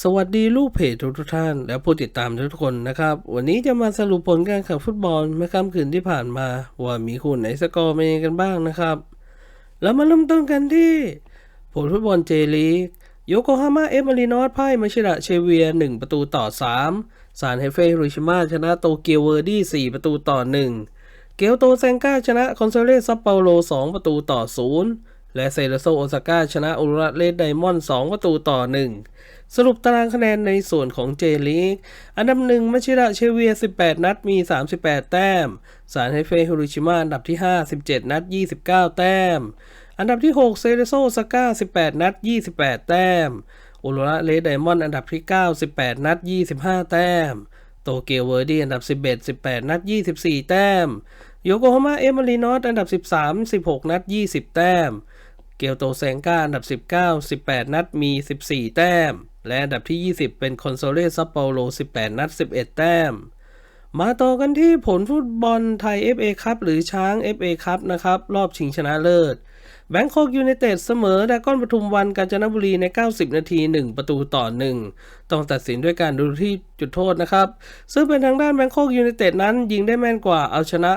สวัสดีลูกเพจทุกท่าน และผู้ติดตามทุกคนนะครับ วันนี้จะมาสรุปผลการแข่งฟุตบอลเมื่อค่ำคืนที่ผ่านมา ว่ามีคู่ไหนสกอร์เป็นยังไงกันบ้างนะครับ แล้วมาเริ่มต้นกันที่ ผลฟุตบอลเจลีกโยโกฮาม่าเอฟมารีนอสพ่ายมาชิระเชเวีย 1 ประตูต่อ 3 ซานเฮเฟฮิโรชิมาชนะโตเกียวเวอร์ดี้ 4 ประตูต่อ 1 เกลโตเซงกาชนะคอนโซเลซัปเปาโล 2 ประตูต่อ 0 และเซเรโซโอซาก้าชนะอุรุระเลดไดมอนด์2ประตูต่อ 1 สรุปตารางคะแนนในส่วนของเจลีก อันดับหนึ่งมัชิระเชเวีย 18 นัดมี 38 แต้มซานเฮเฟฮิโรชิมาอันดับที่ 5 17 นัด 29 แต้ม อันดับที่ 6 เซเรโซซาก้า 18 นัด 28 แต้มอุรุระเลดไดมอนด์อันดับที่ 9 18 นัด 25 แต้ม โตเกียวเวอร์ดี้อันดับ 11 18 นัด 24 แต้ม โยโกฮาม่าเอมารีนอสอันดับ 13 16 นัด 20 แต้ม เกียวโตเซงกาอันดับ 19 18 นัดมี 14 แต้ม และอันดับที่ 20 เป็นคอนโซเลซัปเปาโล 18 นัด 11 แต้ม มาต่อกันที่ผลฟุตบอลไทย FA คัพหรือช้าง FA คัพนะครับ รอบชิงชนะเลิศแบงคอกยูไนเต็ดเสมอดากอนปทุมวันกาญจนบุรีใน 90 นาที 1 ประตูต่อ 1 ต้องตัดสินด้วยการดูที่จุดโทษนะครับ ซึ่งเป็นทางด้านแบงคอกยูไนเต็ดนั้นยิงได้แม่นกว่าเอาชนะ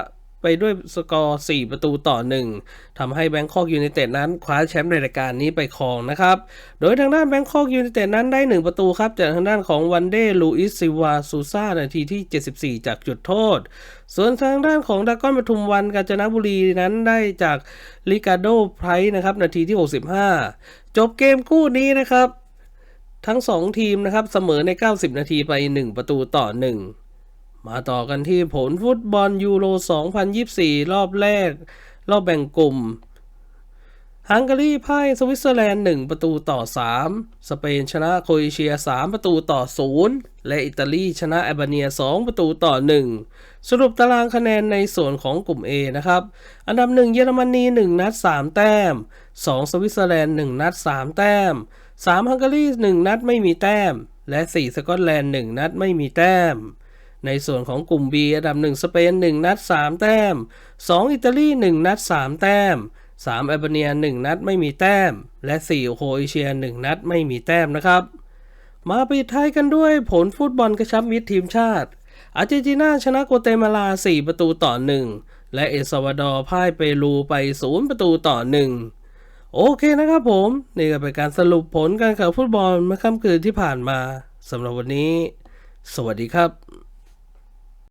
ไปด้วยสกอร์ 4 ประตูต่อ 1ทำให้แบงคอกยูไนเต็ดนั้นคว้าแชมป์ในรายการนี้ไปครองนะครับ โดยทางด้านแบงคอกยูไนเต็ดนั้นได้ 1 ประตูครับ จากทางด้านของวันเดลูอิสซิวาซูซานาทีที่ 74 จากจุดโทษ ส่วนทางด้านของดากอนปทุมวันกาญจนบุรีนั้นได้จากลิกาโดไพรนะครับนาทีที่ 65 จบเกมคู่นี้นะครับทั้ง 2 ทีมนะครับเสมอใน 90 นาทีไป 1 ประตูต่อ 1 มาต่อกันที่ผลฟุตบอลยูโร 2024 รอบแรก รอบแบ่งกลุ่ม ฮังการีพ่ายสวิตเซอร์แลนด์ 1 ประตูต่อ 3 สเปนชนะโครเอเชีย 3 ประตูต่อ 0 และอิตาลีชนะแอบเนีย 2 ประตูต่อ 1 สรุปตารางคะแนนในส่วนของกลุ่ม A นะครับ อันดับ 1 เยอรมนี 1 นัด 3 แต้ม 2 สวิตเซอร์แลนด์ 1 นัด 3 แต้ม 3 ฮังการี 1 นัดไม่มีแต้ม และ 4 สกอตแลนด์ 1 นัดไม่มีแต้ม ในส่วนของกลุ่ม B อันดับ 1 สเปน 1 นัด 3 แต้ม 2 อิตาลี 1 นัด 3 แต้ม 3 แอลเบเนีย 1 นัดไม่มีแต้ม และ4โครเอเชีย 1 นัดไม่มีแต้มนะครับ มาปิดท้ายกันด้วยผลฟุตบอลกระชับมิตรทีมชาติ อาร์เจนตินาชนะโกเตมาลา 4 ประตูต่อ 1 และเอลซาวาดอร์พ่ายเปรูไป 0 ประตูต่อ 1 โอเคนะครับผม นี่ก็เป็นการสรุปผลการแข่งฟุตบอลเมื่อค่ำคืนที่ผ่านมาสำหรับวันนี้ สวัสดีครับ